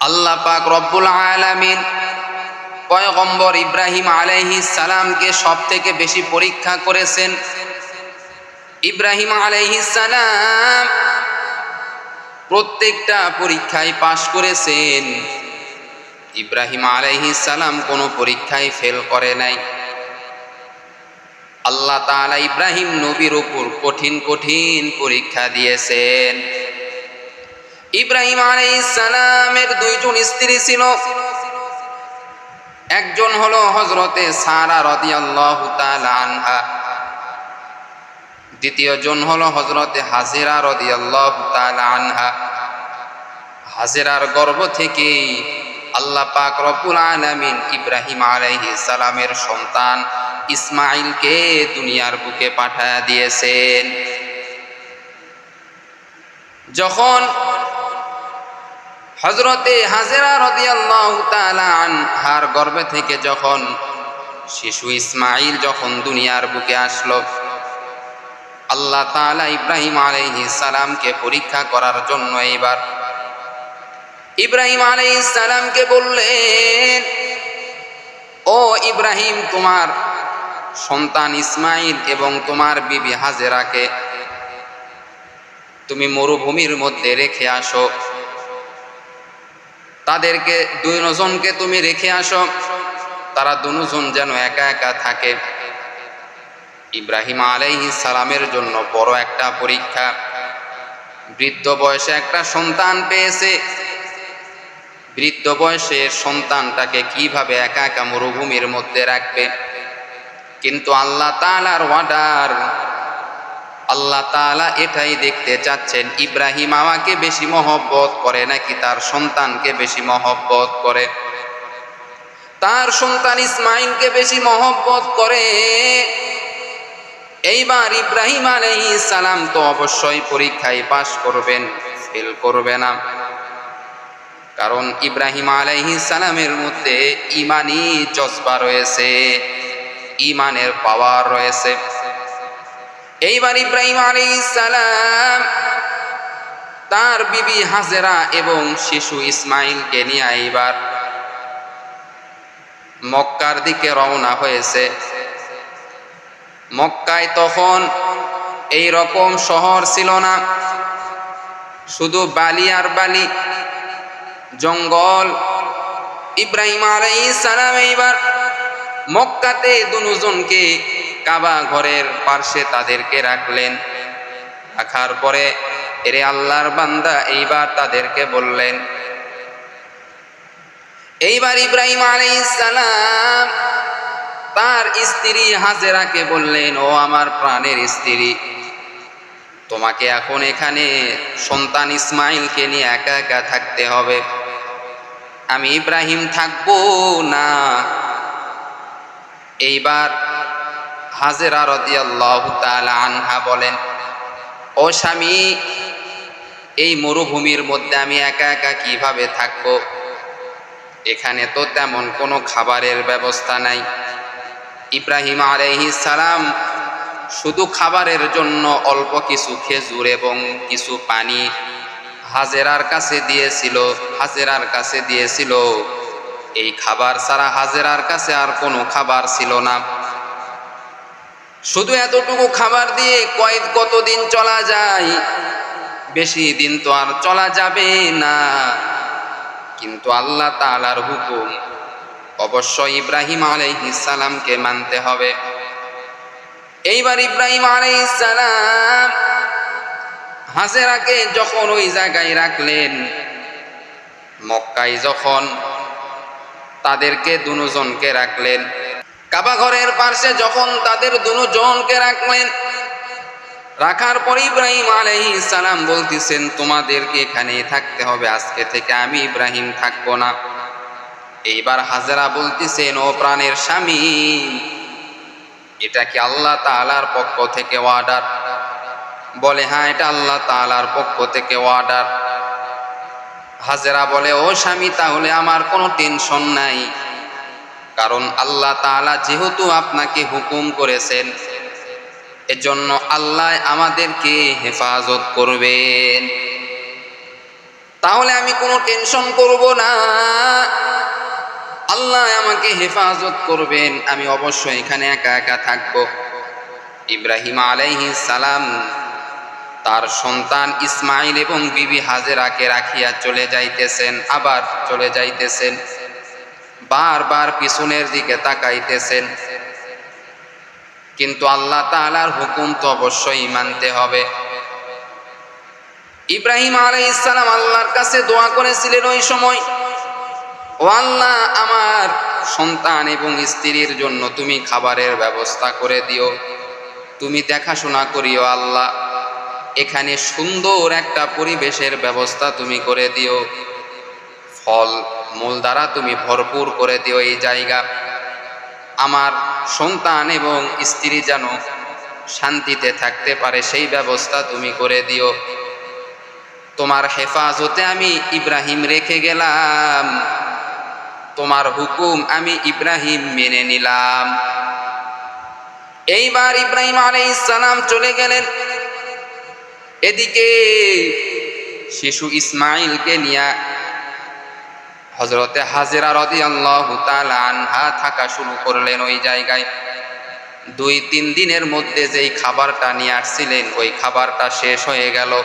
আল্লাহ পাক রব্বুল আলামিন পয়গম্বর ইব্রাহিম আলাইহিস সালামকে সব থেকে বেশি পরীক্ষা করেছেন। ইব্রাহিম আলাইহিস সালাম প্রত্যেকটা পরীক্ষায় পাশ করেছেন। ইব্রাহিম আলাইহিস সালাম কোনো পরীক্ষায় ফেল করে নাই। আল্লাহ তাআলা ইব্রাহিম নবীর উপর কঠিন কঠিন পরীক্ষা দিয়েছেন। ইব্রাহিম সালামের দুইজন স্ত্রী ছিল। একজন হলো হজরতে সারা তাআলা আনহা। দ্বিতীয় জন হলো হজরতে হাজিরা রদিয়াল্লাহু আনহা। হাজিরার গর্ভ থেকে আল্লাহ পাক রব্বুল আলামিন ইব্রাহিম আলাইহিস সালামের সন্তান ইসমাইলকে দুনিয়ার বুকে পাঠায়া দিয়েছেন। যখন হজরতে হাজেরা রদিয়াল্লাহু তাআলা আনহার গর্ভে থেকে যখন শিশু ইসমাইল যখন দুনিয়ার বুকে আসলো, আল্লাহ তাআলা ইব্রাহিম আলাইহিস সালামকে পরীক্ষা করার জন্য এবার ইব্রাহিম আলাইহিস সালামকে বললেন, ও ইব্রাহিম, তোমার সন্তান ইসমাইল এবং তোমার বিবি হাজেরাকে তুমি মরুভূমির মধ্যে রেখে আসো। তাদেরকে দুজনকে তুমি রেখে আসো। তারা দুজন যেন একা একা থাকে। ইব্রাহিম আলাইহি সালামের জন্য বড় একটা পরীক্ষা। বৃদ্ধ বয়সে একটা সন্তান পেয়েছে। বৃদ্ধ বয়সে সন্তানটাকে কীভাবে একা একা মরুভূমির মধ্যে রাখবে? কিন্তু আল্লাহ তালার ওয়ার্ডার আল্লাহ তাআলা এটাই দেখতে চাচ্ছেন, ইব্রাহিম আমাকে বেশি মহব্বত করে নাকি তার সন্তানকে বেশি মহব্বত করে? তার সন্তান ইসমাইলকে বেশি মহব্বত করে। এইবার ইব্রাহিম আলাইহিস সালাম তো অবশ্যই পরীক্ষায় পাশ করবেন, ফেল করবে না। কারণ ইব্রাহিম আলাইহিস সালামের মধ্যে ইমানি জজবা রয়েছে, ইমানের পাওয়ার রয়েছে। এইবার ইব্রাহিম আলাইহিস সালাম তার বিবি হাজেরা এবং শিশু ইসমাইলকে নিয়ে এইবার মক্কার দিকে রওনা হয়েছে। মক্কায় তখন এই রকম শহর ছিল না। শুধু বালি আর বালি, জঙ্গল। ইব্রাহিম আলাইহিস সালাম এইবার মক্কাতে দুজনকে কাবা ঘরের পার্শ্বে তাদেরকে রাখলেন। রাখার পরে এরে আল্লাহর বান্দা এইবার তাদেরকে বললেন, এইবার ইব্রাহিম সালাম তার স্ত্রী হাজেরাকে বললেন, ও আমার প্রাণের স্ত্রী, তোমাকে এখন এখানে সন্তান ইসমাইলকে নিয়ে একা একা থাকতে হবে। আমি ইব্রাহিম থাকব না। এইবার হাজেরা রদিয়াল্লাহু আনহা বলেন, ও স্বামী, এই মরুভূমির মধ্যে আমি একা একা কীভাবে থাকব? এখানে তো তেমন কোনো খাবারের ব্যবস্থা নাই। ইব্রাহিম আলাইহিস সালাম শুধু খাবারের জন্য অল্প কিছু খেজুর এবং কিছু পানি হাজেরার কাছে দিয়েছিল, হাজেরার কাছে দিয়েছিল। এই খাবার ছাড়া হাজেরার কাছে আর কোনো খাবার ছিল না। শুধু এতটুকু খাবার দিয়ে কয়েক কতদিন চলা যায়, বেশি দিন তো আর চলা যাবে না। কিন্তু আল্লাহ তালার হুকুম অবশ্যই ইব্রাহিম সালামকে মানতে হবে। এইবার ইব্রাহিম সালাম হাজেরাকে যখন ওই জায়গায় রাখলেন, মক্কায় যখন তাদেরকে দুজনকে রাখলেন কাবা ঘরের পার্শ্বে যখন তাদের দুজনকে রাখলেন রাখার পর ইব্রাহিম আলাইহিস সালাম বলতেছেন, তোমাদেরকে এখানে থাকতে হবে, আজকে থেকে আমি ইব্রাহিম থাকব না। এইবার হাজারা বলতেছেন, ও প্রাণের স্বামী, এটা কি আল্লাহ তাআলার পক্ষ থেকে অর্ডার বলে হ্যাঁ এটা আল্লাহ তাআলার পক্ষ থেকে অর্ডার হাজেরা বলে, ও স্বামী, তাহলে আমার কোনো টেনশন নাই। কারণ আল্লাহ তাআলা যেহেতু আপনাকে হুকুম করেছেন, এজন্য আল্লাহ আমাদেরকে হেফাজত করবেন। তাহলে আমি কোনো টেনশন করব না। আল্লাহ আমাকে হেফাজত করবেন, আমি অবশ্যই এখানে একা একা থাকব। ইব্রাহিম আলাইহি সালাম তার সন্তান ইসমাইল এবং বিবি হাজেরাকে রাখিয়া চলে যাইতেছেন, আবার চলে যাইতেছেন। বারবার পিছনের দিকে তাকাইতেছেন। কিন্তু আল্লাহ তাআলার হুকুম তো অবশ্যই মানতে হবে। ইব্রাহিম আলাইহিস সালাম আল্লাহর কাছে দোয়া করেছিলেন ওই সময়, ও আল্লাহ, আমার সন্তান এবং স্ত্রীর জন্য তুমি খাবারের ব্যবস্থা করে দিও। তুমি দেখাশোনা করিও আল্লাহ। এখানে সুন্দর একটা পরিবেশের ব্যবস্থা তুমি করে দিও। ফল মূল দ্বারা তুমি ভরপুর করে দিও এই জায়গা। আমার সন্তান এবং স্ত্রী যেন শান্তিতে থাকতে পারে, সেই ব্যবস্থা তুমি করে দিও। তোমার হেফাজতে আমি ইব্রাহিম রেখে গেলাম। তোমার হুকুম আমি ইব্রাহিম মেনে নিলাম। এইবার ইব্রাহিম সালাম চলে গেলেন। এদিকে শিশু ইসমাইলকে নিয়ে হজরতে হাজেরা রদি আল্লাহ আনহা থাকা শুরু করলেন ওই জায়গায়। দুই, তিন দিনের মধ্যে যেই খাবারটা নিয়ে আসছিলেন, ওই খাবারটা শেষ হয়ে গেল।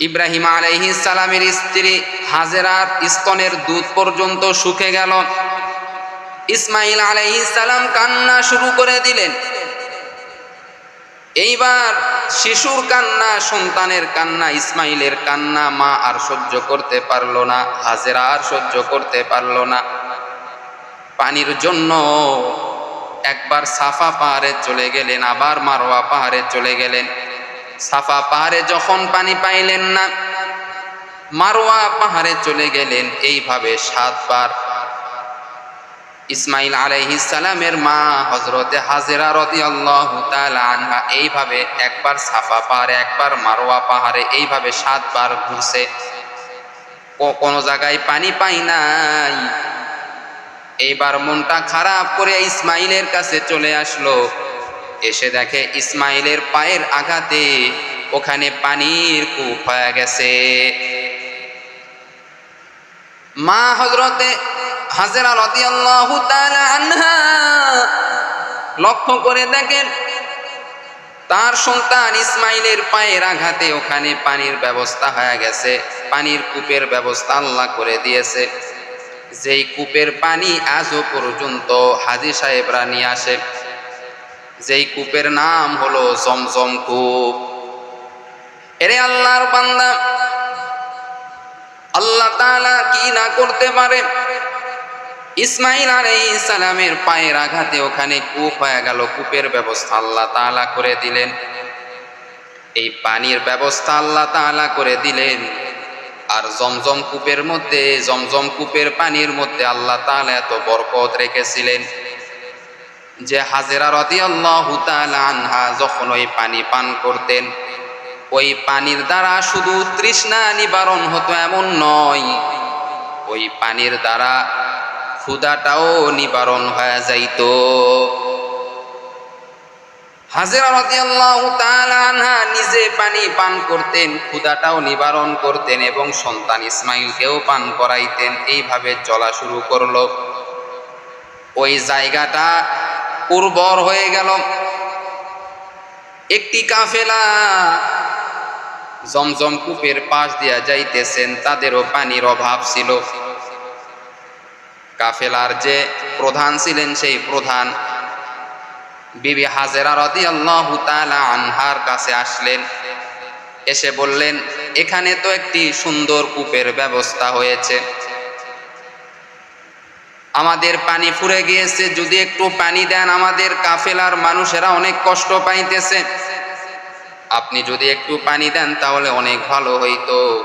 ইব্রাহিম আলাইহিস সালামের স্ত্রী হাজেরার স্তনের দুধ পর্যন্ত শুকে গেল। ইসমাইল সালাম কান্না শুরু করে দিলেন। এইবার শিশুর কান্না, সন্তানের কান্না, ইসমাইলের কান্না মা আর সহ্য করতে পারল না, হাজেরা আর সহ্য করতে পারল না। পানির জন্য একবার সাফা পাহাড়ে চলে গেলেন, আবার মারোয়া পাহাড়ে চলে গেলেন। সাফা পাহাড়ে যখন পানি পাইলেন না, মারোয়া পাহাড়ে চলে গেলেন, এইভাবে সাতবার ইসমাইল সালামের মা হজরতে হাজেরা তাআলা আনহা এইভাবে একবার সাফা পাহাড়ে, একবার মারোয়া পাহাড়ে এইভাবে সাতবার ঘুরছে। কোনো জায়গায় পানি পাই নাই। এইবার মনটা খারাপ করে ইসমাইলের কাছে চলে আসলো। এসে দেখে ইসমাইলের পায়ের আঘাতে ওখানে পানির কূপ হয়ে গেছে। মা হজরতে হাজেরা রাদিয়াল্লাহু তাআলা আনহা লক্ষ্য করে দেখেন, তার সন্তান ইসমাইলের পায়ের আঘাতে ওখানে পানির ব্যবস্থা হয়ে গেছে, পানির কূপের ব্যবস্থা আল্লাহ করে দিয়েছে। যেই কূপের পানি আজও পর্যন্ত হাজি সাহেবরা নিয়ে আসে। যেই কূপের নাম হলো জমজম কূপ। এরে আল্লাহর বান্দা, আল্লাহ তাআলা কি না করতে পারে? ইসমাইল আলাইহিস সালামের পায়ের আঘাতে ওখানে কূপ হয়ে গেল। কূপের ব্যবস্থা আল্লাহ তাআলা করে দিলেন। এই পানির ব্যবস্থা আল্লাহ তাআলা করে দিলেন। আর জমজম কূপের মধ্যে, জমজম কূপের পানির মধ্যে আল্লাহ তাআলা এত বরকত রেখেছিলেন যে হাজেরা রাদিয়াল্লাহু তাআলা আনহা যখন ওই পানি পান করতেন, ওই পানির দ্বারা শুধু তৃষ্ণা নিবারণ হতো এমন নয়, ওই পানির দ্বারা ক্ষুদাটাও নিবারণ হয়ে যাইত। হাজেরা রাদিয়াল্লাহু তাআলা আনহা নিজে পানি পান করতেন ক্ষুদাটাও নিবারণ করতেন এবং সন্তান ইসমাইলকেও পান করাইতেন। এইভাবে চলা শুরু করল। ওই জায়গাটা উর্বর হয়ে গেল। একটি কাফেলা জমজম কূপের পাশ দিয়া যাইতেছেন, তাদেরও পানির অভাব ছিল। কাফেলার যে প্রধান ছিলেন সেই প্রধান বিবি হাজেরা রাদিয়াল্লাহু তাআলা আনহার কাছে আসলেন। এসে বললেন, এখানে তো একটি সুন্দর কূপের ব্যবস্থা হয়েছে। আমাদের পানি ফুরে গিয়েছে। যদি একটু পানি দেন, আমাদের কাফেলার মানুষেরা অনেক কষ্ট পাইতেছে। আপনি যদি একটু পানি দেন, তাহলে অনেক ভালো হইতো।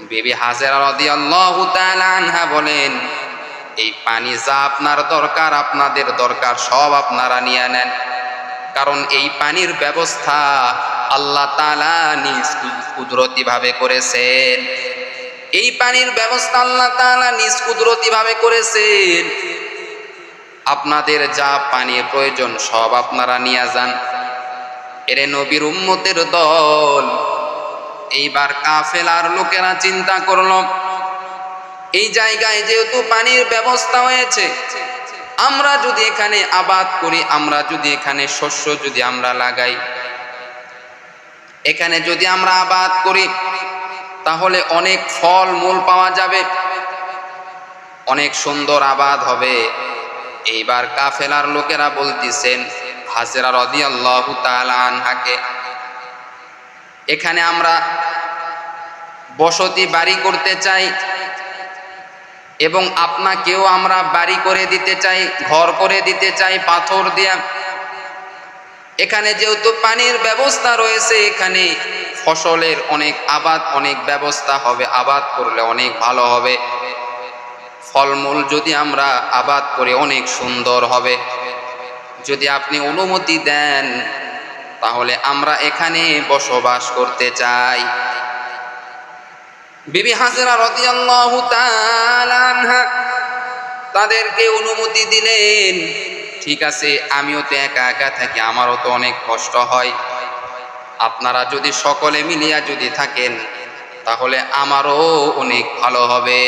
বিবি হাজেরা রাদিয়াল্লাহু তাআলা আনহা বলেন এই পানি যা আপনার দরকার, আপনাদের দরকার, সব আপনারা নিয়ে নেন। কারণ এই পানির ব্যবস্থা আল্লাহ তাআলা নিজ কুদরতি ভাবে করেছেন। এই পানির ব্যবস্থা আল্লাহ তাআলা নিজ কুদরতি ভাবে করেছেন। আপনাদের যা পানির প্রয়োজন, সব আপনারা নিয়ে যান। এরে নবীর উম্মতের দল, এইবার কাফেলার লোকেরা চিন্তা করল এই জায়গায় যেহেতু পানির ব্যবস্থা হয়েছে, আমরা যদি এখানে আবাদ করি, আমরা যদি এখানে শস্য যদি আমরা লাগাই, এখানে যদি আমরা আবাদ করি, তাহলে অনেক ফল মূল পাওয়া যাবে, অনেক সুন্দর আবাদ হবে। এইবার কাফেলার লোকেরা বলতেছেন হাসেরা রদি আল্লাহ আনহাকে, এখানে আমরা বসতি বাড়ি করতে চাই এবং আপনাকেও আমরা বাড়ি করে দিতে চাই, ঘর করে দিতে চাই, পাথর দিয়া। এখানে যেহেতু পানির ব্যবস্থা রয়েছে, এখানে ফসলের অনেক আবাদ, অনেক ব্যবস্থা হবে, আবাদ করলে অনেক ভালো হবে। ফলমূল যদি আমরা আবাদ করে, অনেক সুন্দর হবে। যদি আপনি অনুমতি দেন, তাহলে আমরা এখানে বসবাস করতে চাই। বিবি হাজরা রাদিয়াল্লাহু তাদেরকে অনুমতি দিলেন, ঠিক আছে, আমিও তো একা একা থাকি, আমারও তো অনেক কষ্ট হয়। আপনারা যদি সকলে মিলিয়া যদি থাকেন, তাহলে আমারও অনেক ভালো হবে।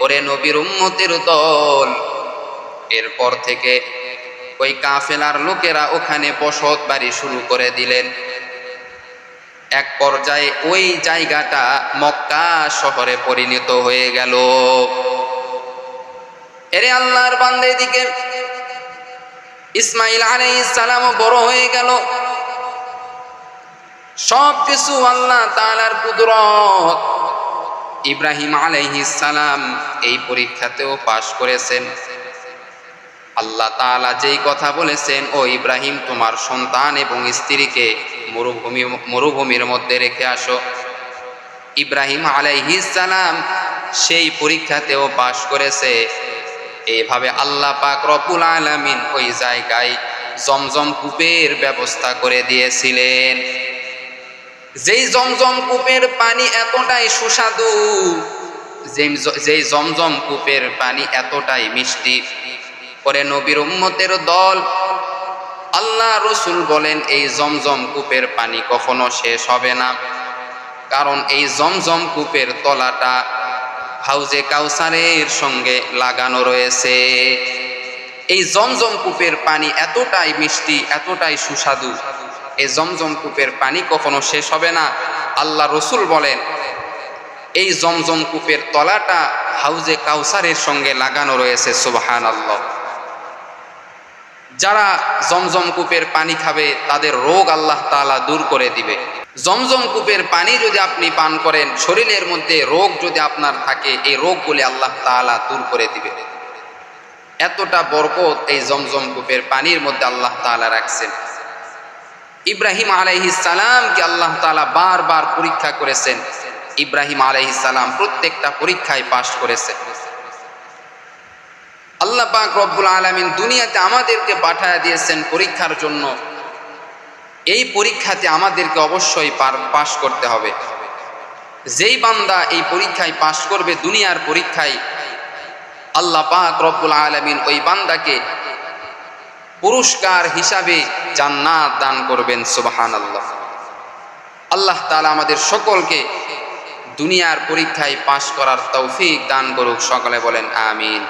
ওরে নবীর উম্মতের দল। এরপর থেকে ওই কাফেলার লোকেরা ওখানে বসত বাড়ি শুরু করে দিলেন। এক পর্যায়ে ওই জায়গাটা মক্কা শহরে পরিণত হয়ে গেল। এরে আল্লাহর বান্দে দিকে ইসমাইল আলাইহিস সালাম বড় হয়ে গেল। সব কিছু আল্লাহ তাআলার কুদরত। ইব্রাহিম আলাইহিস সালাম এই পরীক্ষাতেও পাশ করেছেন। আল্লাহ তাআলা যেই কথা বলেছেন, ও ইব্রাহিম, তোমার সন্তান এবং স্ত্রীকে মরুভূমি, মরুভূমির মধ্যে রেখে আসো। ইব্রাহিম সালাম সেই পরীক্ষাতেও পাশ করেছে। এইভাবে আল্লাহ পাক রব্বুল আলামিন ওই জায়গায় জমজম কূপের ব্যবস্থা করে দিয়েছিলেন। যেই জমজম কূপের পানি এতটাই সুস্বাদু যেই জমজম কূপের পানি এতটাই মিষ্টি পরে নবীর উম্মতের দল। আল্লাহ রসুল বলেন, এই জমজম কূপের পানি কখনো শেষ হবে না। কারণ এই জমজম কূপের তলাটা হাউজে কাউসারের সঙ্গে লাগানো রয়েছে। এই জমজম কূপের পানি এতটাই মিষ্টি, এতটাই সুস্বাদু। এই জমজম কূপের পানি কখনো শেষ হবে না। আল্লাহ রসুল বলেন, এই জমজম কূপের তলাটা হাউজে কাউসারের সঙ্গে লাগানো রয়েছে সুবহান আল্লাহ যারা জমজম কূপের পানি খাবে, তাদের রোগ আল্লাহ তাআলা দূর করে দিবে। জমজম কূপের পানি যদি আপনি পান করেন, শরীরের মধ্যে রোগ যদি আপনার থাকে, এই রোগগুলি আল্লাহ তাআলা দূর করে দিবে। এতটা বরকত এই জমজম কূপের পানির মধ্যে আল্লাহ তাআলা রাখছেন। ইব্রাহিম আলাইহিস সালামকে আল্লাহ তাআলা বারবার পরীক্ষা করেছেন। ইব্রাহিম আলাইহিস সালাম প্রত্যেকটা পরীক্ষায় পাশ করেছেন। আল্লাহ পাক রব্বুল আলামিন দুনিয়াতে আমাদেরকে পাঠায়া দিয়েছেন পরীক্ষার জন্য। এই পরীক্ষাতে আমাদেরকে অবশ্যই পাশ করতে হবে। যেই বান্দা এই পরীক্ষায় পাশ করবে, দুনিয়ার পরীক্ষায়, আল্লাহ পাক রব্বুল আলামিন ওই বান্দাকে পুরস্কার হিসাবে জান্নাত দান করবেন, সুবহানাল্লাহ। আল্লাহ আল্লাহ তালা আমাদের সকলকে দুনিয়ার পরীক্ষায় পাশ করার তৌফিক দান করুক, সকলে বলেন আমিন।